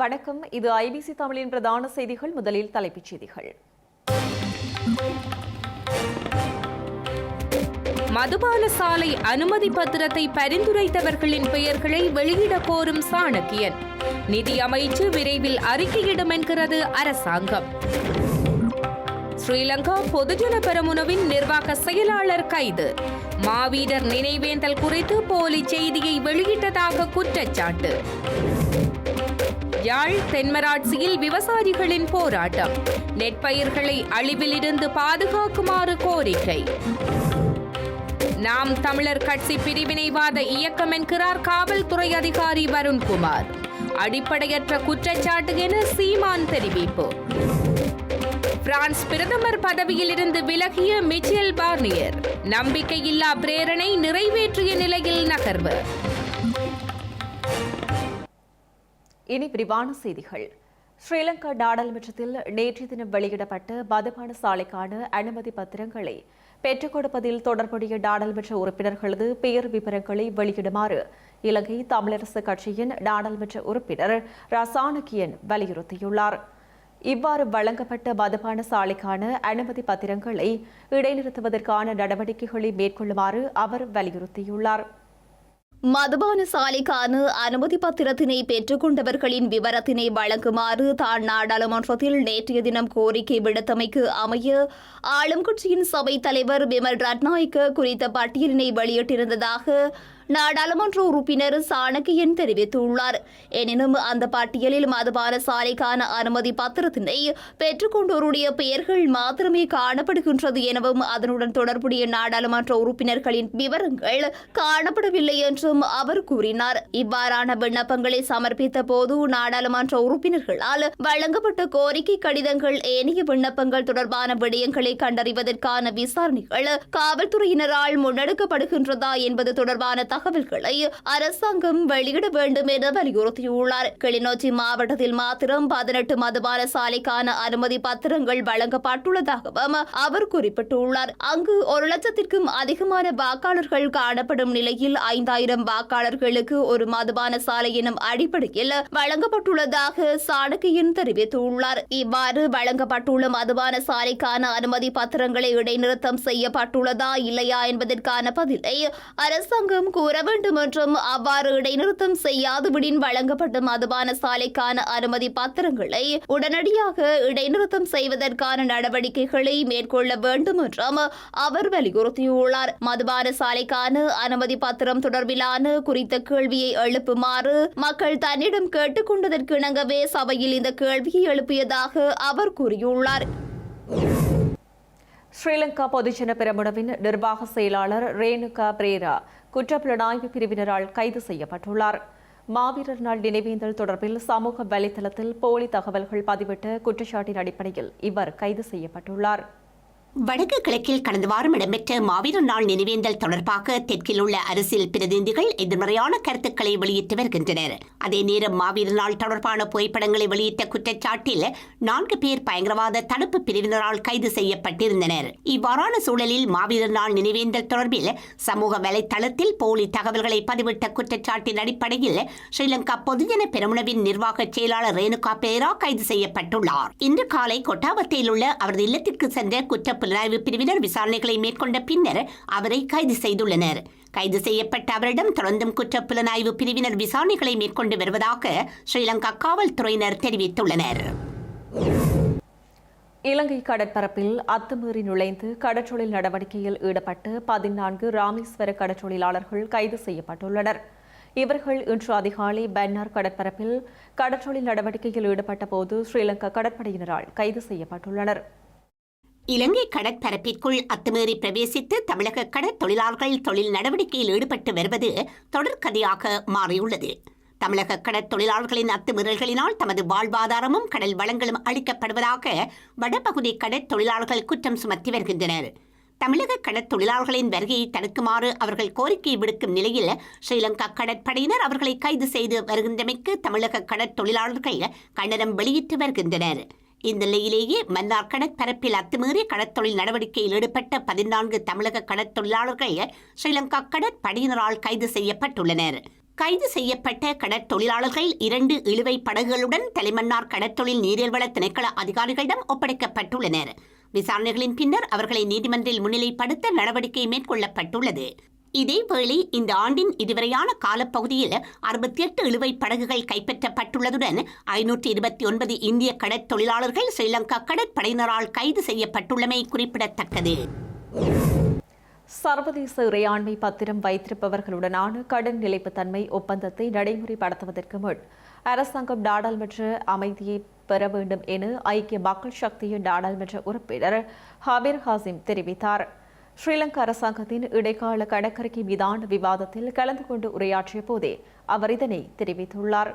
வணக்கம். இது ஐபிசி தமிழின் பிரதான செய்திகள். முதலில் தலைப்புச் செய்திகள். மதுபான சாலை அனுமதி பத்திரத்தை பரிந்துரைத்தவர்களின் பெயர்களை வெளியிட கோரும் சாணக்கியன். நிதி அமைச்சு விரைவில் அறிக்கையிடும் என்கிறது அரசாங்கம். ஸ்ரீலங்கா பொதுஜன பெரமுனவின் நிர்வாக செயலாளர் கைது. மாவீரர் நினைவேந்தல் குறித்து போலி செய்தியை வெளியிட்டதாக குற்றச்சாட்டு. யாழ் தென்மராட்சியில் விவசாயிகளின் போராட்டம். நெற்பயிர்களை அழிவிலிருந்து பாதுகாக்குமாறு கோரிக்கை. நாம் தமிழர் கட்சி பிரிவினைவாத இயக்கம் என்கிறார் காவல்துறை அதிகாரி வருண்குமார். அடிப்படையற்ற குற்றச்சாட்டு என சீமான் தெரிவிப்பு. பிரான்ஸ் பிரதமர் பதவியிலிருந்து விலகிய மிச்சேல் பார்னியர். நம்பிக்கையில்லா பிரேரணை நிறைவேற்றிய நிலையில் நகர்வு. இனி விரிவான செய்திகள். ஸ்ரீலங்கா நாடாளுமன்றத்தில் நேற்றைய தினம் வெளியிடப்பட்ட மதுபான சாலைக்கான அனுமதி பத்திரங்களை பெற்றுக் கொடுப்பதில் தொடர்புடைய நாடாளுமன்ற உறுப்பினர்களது பெயர் விவரங்களை வெளியிடுமாறு இலங்கை தமிழரசு கட்சியின் நாடாளுமன்ற உறுப்பினர் ரசானகியன் வலியுறுத்தியுள்ளார். இவ்வாறு வழங்கப்பட்ட மதுபான சாலைக்கான அனுமதி பத்திரங்களை இடைநிறுத்துவதற்கான நடவடிக்கைகளை மேற்கொள்ளுமாறு அவர் வலியுறுத்தியுள்ளார். மதுபான சாலைக்கான அனுமதி பத்திரத்தினை பெற்றுக்கொண்டவர்களின் விவரத்தினை வழங்குமாறு தான் நாடாளுமன்றத்தில் நேற்றைய தினம் கோரிக்கை விடுத்தமைக்கு அமைய ஆளும் கட்சியின் சபைத் தலைவர் விமல் ரட்நாயக்க குறித்த பட்டியலினை வெளியிட்டிருந்ததாக நாடாளுமன்ற உறுப்பினர் சாணக்கியன் தெரிவித்துள்ளார். எனினும் அந்த பட்டியலில் மதுபான சாலைக்கான அனுமதி பத்திரத்தினை பெற்றுக்கொண்டோருடைய பெயர்கள் மாத்திரமே காணப்படுகின்றது எனவும் அதனுடன் தொடர்புடைய நாடாளுமன்ற உறுப்பினர்களின் விவரங்கள் காணப்படவில்லை என்றும் அவர் கூறினார். இவ்வாறான விண்ணப்பங்களை சமர்ப்பித்த போது நாடாளுமன்ற உறுப்பினர்களால் வழங்கப்பட்ட கோரிக்கை கடிதங்கள் ஏனைய விண்ணப்பங்கள் தொடர்பான விடயங்களை கண்டறிவதற்கான விசாரணைகள் காவல்துறையினரால் முன்னெடுக்கப்படுகின்றதா என்பது தொடர்பான தகவல்களை அரசாங்கம் வெளியிட வேண்டும் என வலியுறுத்தியுள்ளார். கிளிநொச்சி மாவட்டத்தில் மாத்திரம் பதினெட்டு மதுபான சாலைக்கான அனுமதி பத்திரங்கள் வழங்கப்பட்டுள்ளதாகவும் அவர் குறிப்பிட்டுள்ளார். அங்கு ஒரு லட்சத்திற்கும் அதிகமான வாக்காளர்கள் காணப்படும் நிலையில் ஐந்தாயிரம் வாக்காளர்களுக்கு ஒரு மதுபான சாலை எனும் அடிப்படையில் வழங்கப்பட்டுள்ளதாக சாணக்கியன் தெரிவித்துள்ளார். இவ்வாறு வழங்கப்பட்டுள்ள மதுபான சாலைக்கான அனுமதி பத்திரங்களை இடைநிறுத்தம் செய்யப்பட்டுள்ளதா இல்லையா என்பதற்கான பதிலை அரசாங்கம் கூற வேண்டும் என்றும் அவ்வாறு இடைநிறுத்தம் செய்யாதுவிடின் வழங்கப்பட்ட மதுபான சாலைக்கான அனுமதி பத்திரங்களை உடனடியாக இடைநிறுத்தம் செய்வதற்கான நடவடிக்கைகளை மேற்கொள்ள வேண்டும் என்றும் அவர் வலியுறுத்தியுள்ளார். மதுபான சாலைக்கான அனுமதி பத்திரம் தொடர்பிலான குறித்த கேள்வியை எழுப்புமாறு மக்கள் தன்னிடம் கேட்டுக்கொண்டதற்கு இணங்கவே சபையில் இந்த கேள்வியை எழுப்பியதாக அவர் கூறியுள்ளார். ஸ்ரீலங்கா பொதுஜன பெரமுனவின் நிர்வாக செயலாளர் ரேணுகா பிரேரா குற்றப்புலனாய்வு பிரிவினரால் கைது செய்யப்பட்டுள்ளார். மாவீரர் நாள் நினைவேந்தல் தொடர்பில் சமூக வலைதளத்தில் போலி தகவல்கள் பதிவிட்ட குற்றச்சாட்டின் அடிப்படையில் இவர் கைது செய்யப்பட்டுள்ளார். வடக்கு கிழக்கில் கடந்த வாரம் இடம்பெற்ற மாவீரர் நாள் நினைவேந்தல் தொடர்பாக தெற்கில் உள்ள அரசியல் பிரதிநிதிகள் எதிர்மறையான கருத்துக்களை வெளியிட்டு வருகின்றனர். அதே நேரம் மாவீரர் நாள் தொடர்பான புகைப்படங்களை வெளியிட்ட குற்றச்சாட்டில் நான்கு பேர் பயங்கரவாத தடுப்பு பிரிவினரால் கைது செய்யப்பட்டிருந்தனர். இவ்வாறான சூழலில் மாவீரர் நாள் நினைவேந்தல் தொடர்பில் சமூக வலைத்தளத்தில் போலி தகவல்களை பதிவிட்ட குற்றச்சாட்டின் அடிப்படையில் ஸ்ரீலங்கா பொதுஜன பெருமுனவின் நிர்வாக செயலாளர் ரேணுகா பேரா கைது செய்யப்பட்டுள்ளார். இன்று காலை கொட்டாவத்தையில் உள்ள அவரது இல்லத்திற்கு சென்ற குற்ற புலனாய்வு பிரிவினர் விசாரணைகளை மேற்கொண்ட பின்னர் அவரை கைது செய்துள்ளனர். கைது செய்யப்பட்ட அவரிடம் தொடர்ந்தும் குற்ற புலனாய்வு பிரிவினர் விசாரணைகளை மேற்கொண்டு வருவதாக ஸ்ரீலங்கா காவல்துறையினர் தெரிவித்துள்ளனர். இலங்கை கடற்பரப்பில் அத்துமீறி நுழைந்து கடற்றொழில் நடவடிக்கையில் ஈடுபட்டு பதினான்கு ராமேஸ்வர கடற்றொழிலாளர்கள் கைது செய்யப்பட்டுள்ளனர். இவர்கள் இன்று அதிகாலை பன்னார் கடற்பரப்பில் கடற்றொழில் நடவடிக்கையில் ஈடுபட்ட போது ஸ்ரீலங்கா கடற்படையினரால் கைது செய்யப்பட்டுள்ளனர். இலங்கை கடற்பரப்பிற்குள் அத்துமீறி பிரவேசித்து தமிழக கடற்தொழிலாளர்கள் தொழில் நடவடிக்கையில் ஈடுபட்டு வருவது தொடர்கதையாக மாறியுள்ளது. தமிழக கடற்தொழிலாளர்களின் அத்துமீறல்களினால் தமது வாழ்வாதாரமும் கடல் வளங்களும் அளிக்கப்படுவதாக வடபகுதி கடற்தொழிலாளர்கள் குற்றம் சுமத்தி வருகின்றனர். தமிழக கடற்தொழிலாளர்களின் வருகையை தடுக்குமாறு அவர்கள் கோரிக்கை விடுக்கும் நிலையில் ஸ்ரீலங்கா கடற்படையினர் அவர்களை கைது செய்து வருகின்றமைக்கு தமிழக கடற்தொழிலாளர்கள் கண்டனம் வெளியிட்டு வருகின்றனர். இந்த நிலையிலேயே மன்னார் கடற்பரப்பில் அத்துமீறி கடற்தொழில் நடவடிக்கையில் ஈடுபட்ட பதினான்கு தமிழக கடற்தொழிலாளர்கள் ஸ்ரீலங்கா கடற்படையினரால் கைது செய்யப்பட்டுள்ளனர். கைது செய்யப்பட்ட கடற்தொழிலாளர்கள் இரண்டு இழுவை படகுகளுடன் தலைமன்னார் கடற்தொழில் நீரியல்வள திணைக்கள அதிகாரிகளிடம் ஒப்படைக்கப்பட்டுள்ளனர். விசாரணைகளின் பின்னர் அவர்களை நீதிமன்றில் முன்னிலைப்படுத்த நடவடிக்கை மேற்கொள்ளப்பட்டுள்ளது. இதேவேளை இந்த ஆண்டின் இதுவரையான காலப்பகுதியில் அறுபத்தி எட்டு இழுவை படகுகள் கைப்பற்றப்பட்டுள்ளதுடன் ஐநூற்றி இருபத்தி ஒன்பது இந்திய கடற்தொழிலாளர்கள் ஸ்ரீலங்கா கடற்படையினரால் கைது செய்யப்பட்டுள்ளமை குறிப்பிடத்தக்கது. சர்வதேச இறையாண்மை பத்திரம் வைத்திருப்பவர்களுடனான கடன் நிலைப்புத்தன்மை ஒப்பந்தத்தை நடைமுறைப்படுத்துவதற்கு முன் அரசாங்கம் நாடாளுமன்ற அமைதியை பெற வேண்டும் என ஐக்கிய மக்கள் சக்தியின் நாடாளுமன்ற உறுப்பினர் ஹபீர் ஹாசிம் தெரிவித்தார். ஸ்ரீலங்கா அரசாங்கத்தின் இடைக்கால கடற்கரைக்கு மீதான விவாதத்தில் கலந்து கொண்டு உரையாற்றிய போதே அவர் இதனை தெரிவித்துள்ளார்.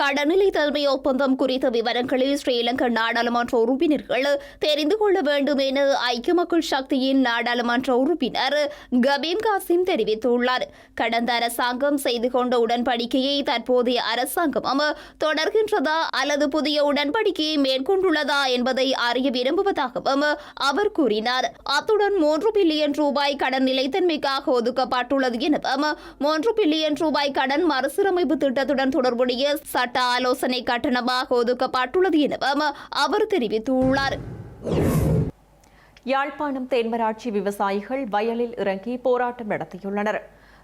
கடனிலை தன்மை ஒப்பந்தம் குறித்த விவரங்களில் ஸ்ரீலங்கா நாடாளுமன்ற உறுப்பினர்கள் தெரிந்து கொள்ள வேண்டும் என ஐக்கிய மக்கள் சக்தியின் நாடாளுமன்ற உறுப்பினர் கபீம் காசிம் தெரிவித்துள்ளார். கடந்த அரசாங்கம் செய்து கொண்ட உடன்படிக்கையை தற்போதைய அரசாங்கமும் தொடர்கின்றதா அல்லது புதிய உடன்படிக்கையை மேற்கொண்டுள்ளதா என்பதை அறிய விரும்புவதாகவும் அவர் கூறினார். அத்துடன் மூன்று பில்லியன் ரூபாய் கடன் நிலைத்தன்மைக்காக ஒதுக்கப்பட்டுள்ளது எனவும் மூன்று பில்லியன் ரூபாய் கடன் மறுசீரமைப்பு திட்டத்துடன் தொடர்புடைய சட்ட ஆலோசனை கட்டணமாக ஒதுக்கப்பட்டுள்ளது எனவும் அவர் தெரிவித்துள்ளார். யாழ்ப்பாணம் தென்மராட்சி விவசாயிகள் வயலில் இறங்கி போராட்டம் நடத்தியுள்ளனர்.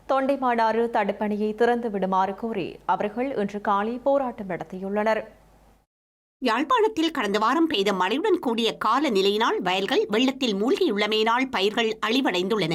தொண்டைமானாறு தடுப்பணையை திறந்து விடுமாறு கோரி அவர்கள் இன்று காலை போராட்டம் நடத்தியுள்ளனர். யாழ்ப்பாணத்தில் கடந்த வாரம் பெய்த மழையுடன் கூடிய காலநிலையினால் வயல்கள் வெள்ளத்தில் மூழ்கியுள்ளமையினால் பயிர்கள் அழிவடைந்துள்ளன.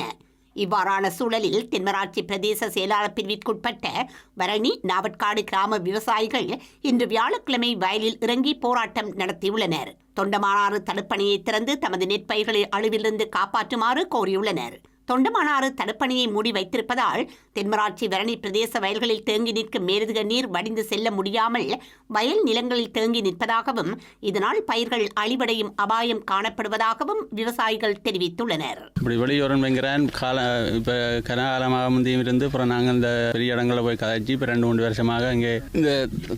இவ்வாறான சூழலில் தென்மராட்சி பிரதேச செயலாளர் பிரிவிற்குட்பட்ட வரணி நாவட்காடு கிராம விவசாயிகள் இன்று வியாழக்கிழமை வயலில் இறங்கி போராட்டம் நடத்தியுள்ளனர். தொண்டமானாறு தடுப்பணையை திறந்து தமது நெற்பயிர்களை அழிவிலிருந்து காப்பாற்றுமாறு கோரியுள்ளனர். தொண்டமானாறு தடுப்பணையை மூடி வைத்திருப்பதால் தென்மராட்சி வரணி பிரதேச வயல்களில் தேங்கி நிற்கும் மேலதிக நீர் வடிந்து செல்ல முடியாமல் வயல் நிலங்களில் தேங்கி நிற்பதாகவும் இதனால் பயிர்கள் அழிவடையும் அபாயம் காணப்படுவதாகவும் விவசாயிகள் தெரிவித்துள்ளனர். இப்படி வெளியூரன் கால இப்போ கனகாலமாக முந்தியும் இருந்து அப்புறம் நாங்கள் இந்த பெரிய இடங்களில் போய் கதைச்சி இப்போ ரெண்டு மூணு வருஷமாக இங்கே இந்த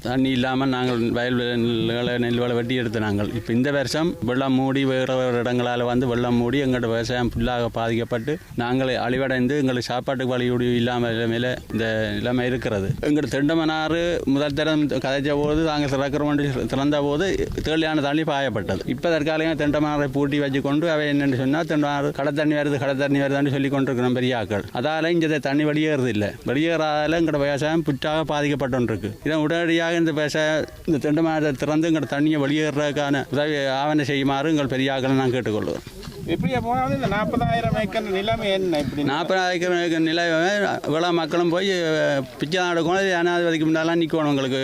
தண்ணி இல்லாமல் நாங்கள் வயல் நெல்களை நெல் வளை வெட்டி எடுத்து நாங்கள். இப்போ இந்த வருஷம் வெள்ளம் மூடி வேறு வேறு இடங்களால் வந்து வெள்ளம் மூடி எங்களோட விவசாயம் ஃபுல்லாக பாதிக்கப்பட்டு நாங்கள் அழிவடைந்து எங்களுக்கு சாப்பாட்டுக்கு வழியுடி இல்லாமல் நிலைமையில இந்த நிலைமை இருக்கிறது. எங்கள் திண்டமனாறு முதல் தரம் கதைச்ச போது நாங்கள் திறக்கிற வண்டி திறந்த போது தேவையான தண்ணி பாயப்பட்டது. இப்போ தற்காலிகம் தெண்டமனாரை பூட்டி வச்சு கொண்டு அவை என்னென்னு சொன்னால் தெண்டமனாறு கடை தண்ணி வருது கடை தண்ணி வருதுன்னு சொல்லி கொண்டிருக்கிறோம் பெரிய ஆக்கள் அதால் இங்கே தண்ணி வெளியேறது இல்லை வெளியேறாதால எங்களோட விவசாயம் புற்றாக பாதிக்கப்பட்டுருக்கு. இதை உடனடியாக இந்த விவசாயம் இந்த திண்டமனாரை திறந்து எங்களோட தண்ணியை வெளியேறதுக்கான உதவி ஆவணம் செய்யுமாறு எங்கள் பெரிய ஆக்களை நான் கேட்டுக்கொள்கிறோம் இப்படியே போனாலும் இந்த நாற்பதாயிரம் ஏக்கர் நிலைமை என்ன இப்படி? நாற்பதாயிரம் நிலை இவ்வளோ மக்களும் போய் பிச்சை நடக்கணும் ஜனாதிபதிக்கு முன்னாலாம் நிற்கணும் உங்களுக்கு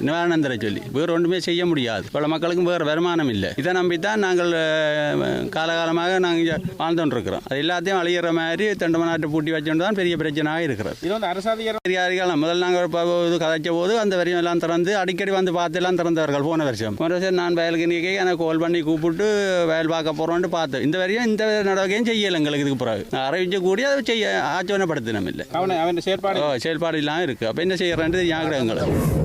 நிவாரணம் தர சொல்லி. வேறு ஒன்றுமே செய்ய முடியாது. இவ்வளோ மக்களுக்கும் வேறு வருமானம் இல்லை. இதை நம்பித்தான் நாங்கள் அஹ், காலகாலமாக நாங்கள் வாழ்ந்துட்டு இருக்கிறோம் அது எல்லாத்தையும் அழியிற மாதிரி தெண்டமநாட்டை பூட்டி வச்சுட்டு தான் பெரிய பிரச்சனையாக இருக்கிறது. இது வந்து அரசாதிகாரம் அதிகாரிகள் முதல்ல நாங்கள் இது கதைச்ச போது அந்த வரியும் எல்லாம் திறந்து அடிக்கடி வந்து பார்த்து எல்லாம் திறந்தவர்கள் போன வருஷம். போன வருஷம் நான் வயலுக்கு நிற்க எனக்கு கால் பண்ணி கூப்பிட்டு வயல் பார்க்க போகிறோன்ட்டு பார்த்தேன். இந்த வரையும் இந்த நடவடிக்கையும் செய்யலை எங்களுக்கு இதுக்கு பிறகு அறிவிச்ச கூடிய அதை செய்ய ஆச்சோனப்படுத்தினோம் இல்லை அவனை அவன் செயற்பாடு ஓ செயல்பாடு இல்லாமல் இருக்குது அப்போ என்ன செய்யறேன்றது ஞாபகம் எங்களுக்கு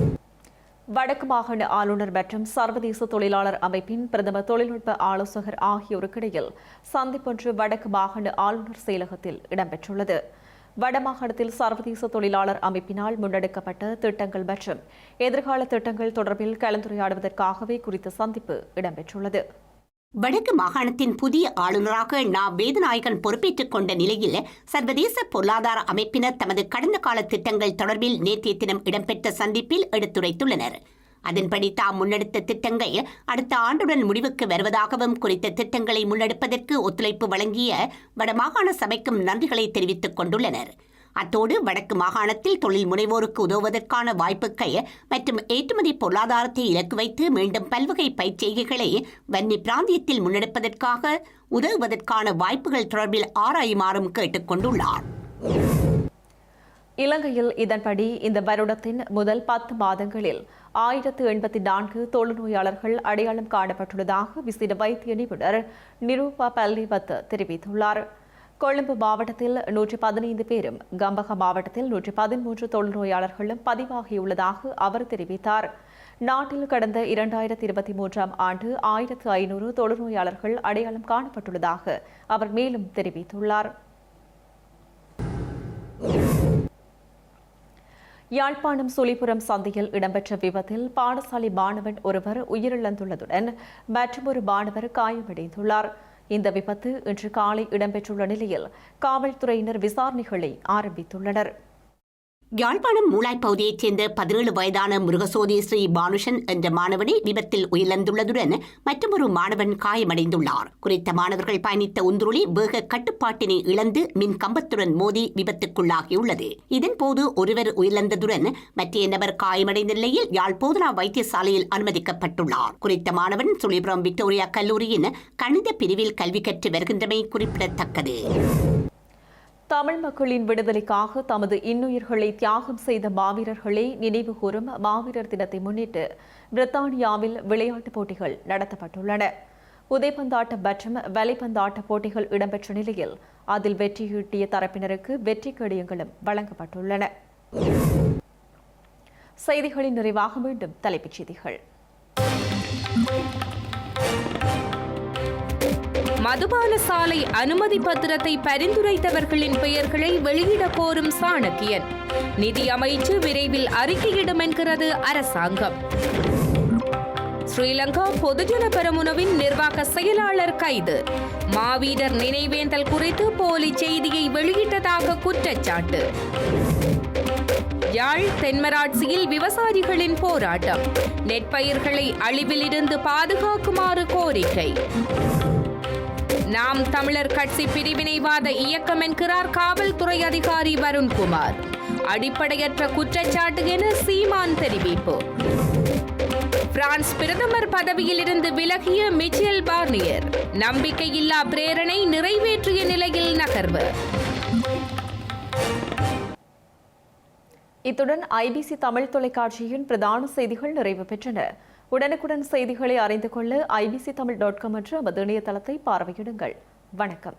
வடக்கு மாகாண ஆளுநர் மற்றும் சர்வதேச தொழிலாளர் அமைப்பின் பிரதம தொழில்நுட்ப ஆலோசகர் ஆகியோருக்கிடையில் சந்திப்பொன்று வடக்கு மாகாண ஆளுநர் செயலகத்தில் இடம்பெற்றுள்ளது வடமாகாணத்தில் சர்வதேச தொழிலாளர் அமைப்பினால் முன்னெடுக்கப்பட்ட திட்டங்கள் மற்றும் எதிர்கால திட்டங்கள் தொடர்பில் கலந்துரையாடுவதற்காகவே குறித்த சந்திப்பு இடம்பெற்றுள்ளது வடக்கு மாகாணத்தின் புதிய ஆளுநராக நா. வேதநாயகன் பொறுப்பேற்றுக் கொண்ட நிலையில் சர்வதேச பொருளாதார அமைப்பினர் தமது கடந்த கால திட்டங்கள் தொடர்பில் நேற்றைய தினம் இடம்பெற்ற சந்திப்பில் எடுத்துரைத்துள்ளனர். அதன்படி தாம் முன்னெடுத்த திட்டங்கள் அடுத்த ஆண்டுடன் முடிவுக்கு வருவதாகவும் குறித்த திட்டங்களை முன்னெடுப்பதற்கு ஒத்துழைப்பு வழங்கிய வடமாகாண சபைக்கும் நன்றிகளை தெரிவித்துக் கொண்டுள்ளனர். அத்தோடு வடக்கு மாகாணத்தில் தொழில் முனைவோருக்கு உதவுவதற்கான வாய்ப்புகள் மற்றும் ஏற்றுமதி பொருளாதாரத்தை இலக்கு வைத்து மீண்டும் பல்வகை பயிற்சிகளை வன்னி பிராந்தியத்தில் முன்னெடுப்பதற்காக உதவுவதற்கான வாய்ப்புகள் தொடர்பில் ஆராயுமாறும் கேட்டுக்கொண்டுள்ளார் இலங்கையில் இதன்படி இந்த வருடத்தின் முதல் பத்து மாதங்களில் ஆயிரத்து எண்பத்தி நான்கு தொழுநோயாளர்கள் அடையாளம் காணப்பட்டுள்ளதாக விசிட வைத்திய நிபுணர் நிரூபா பல்லிவத் தெரிவித்துள்ளார். கொழும்பு மாவட்டத்தில் நூற்றி பதினைந்து பேரும் கம்பக மாவட்டத்தில் நூற்றி பதிமூன்று தொழுநோயாளர்களும் பதிவாகியுள்ளதாக அவர் தெரிவித்தார். நாட்டில் கடந்த இரண்டாயிரத்தி இருபத்தி மூன்றாம் ஆண்டு ஆயிரத்து ஐநூறு தொழுநோயாளர்கள் அடையாளம் காணப்பட்டுள்ளதாக அவர் மேலும் தெரிவித்துள்ளார். யாழ்ப்பாணம் சுழிபுரம் சந்தையில் இடம்பெற்ற விபத்தில் பாடசாலை மாணவன் ஒருவர் உயிரிழந்துள்ளதுடன் மற்றொரு மாணவர் காயமடைந்துள்ளார். இந்த விபத்து இன்று காலை இடம்பெற்றுள்ள நிலையில் காவல்துறையினர் விசாரணைகளை ஆரம்பித்துள்ளனர். யாழ்ப்பாணம் மூலாய் பகுதியைச் சேர்ந்த பதினேழு வயதான முருகசோதி ஸ்ரீ பானுஷன் என்ற மாணவனை விபத்தில் உயிரிழந்துள்ளதுடன் மற்றொரு மாணவன் காயமடைந்துள்ளார். குறித்த மாணவர்கள் பயணித்த உந்துருளி வேக கட்டுப்பாட்டினை இழந்து மின் கம்பத்துடன் மோதி விபத்துக்குள்ளாகியுள்ளது. இதன்போது ஒருவர் உயிரிழந்ததுடன் மற்ற நபர் காயமடைந்த நிலையில் யாழ் போதனா வைத்தியசாலையில் அனுமதிக்கப்பட்டுள்ளார். குறித்த மாணவன் சுழிபுரம் விக்டோரியா கல்லூரியின் கணித பிரிவில் கல்வி கற்று வருகின்றமை குறிப்பிடத்தக்கது. தமிழ் மக்களின் விடுதலைக்காக தமது இன்னுயிர்களை தியாகம் செய்த மாவீரர்களை நினைவுகூரும் மாவீரர் தினத்தை முன்னிட்டு பிரித்தானியாவில் விளையாட்டுப் போட்டிகள் நடத்தப்பட்டுள்ளன. உதைப்பந்தாட்ட மற்றும் வலைப்பந்தாட்ட போட்டிகள் இடம்பெற்ற நிலையில் அதில் வெற்றியீட்டிய தரப்பினருக்கு வெற்றி கடியங்களும் வழங்கப்பட்டுள்ளன. செய்திகளின் நிறைவாக மீண்டும் தலைப்புச் செய்திகள். மதுபான சாலை அனுமதி பத்திரத்தை பரிந்துரைத்தவர்களின் பெயர்களை வெளியிட கோரும் சாணக்கியன். நிதி அமைச்சு விரைவில் அறிக்கையிடும் என்கிறது அரசாங்கம். ஸ்ரீலங்கா பொதுஜன பெரமுனவின் நிர்வாக செயலாளர் கைது. மாவீரர் நினைவேந்தல் குறித்து போலி செய்தியை வெளியிட்டதாக குற்றச்சாட்டு. யாழ் தென்மராட்சியில் விவசாயிகளின் போராட்டம். நெற்பயிர்களை அழிவிலிருந்து பாதுகாக்குமாறு கோரிக்கை. நாம் தமிழர் கட்சி பிரிவினைவாத இயக்கம் என்கிறார் காவல்துறை அதிகாரி வருண்குமார். அடிப்படையற்ற குற்றச்சாட்டு என சீமான் தெரிவிப்பு. பிரான்ஸ் பிரதமர் பதவியிலிருந்து விலகிய மிச்சேல் பார்னியர் நம்பிக்கையில்லா பிரேரணை நிறைவேற்றிய நிலையில் நகர்வு. இத்துடன் ஐபிசி தமிழ் தொலைக்காட்சியின் பிரதான செய்திகள் நிறைவு பெற்றன. உடனுக்குடன் செய்திகளை அறிந்து கொள்ள ஐபிசி தமிழ் டாட் காம் என்ற நமது இணையதளத்தை பார்வையிடுங்கள். வணக்கம்.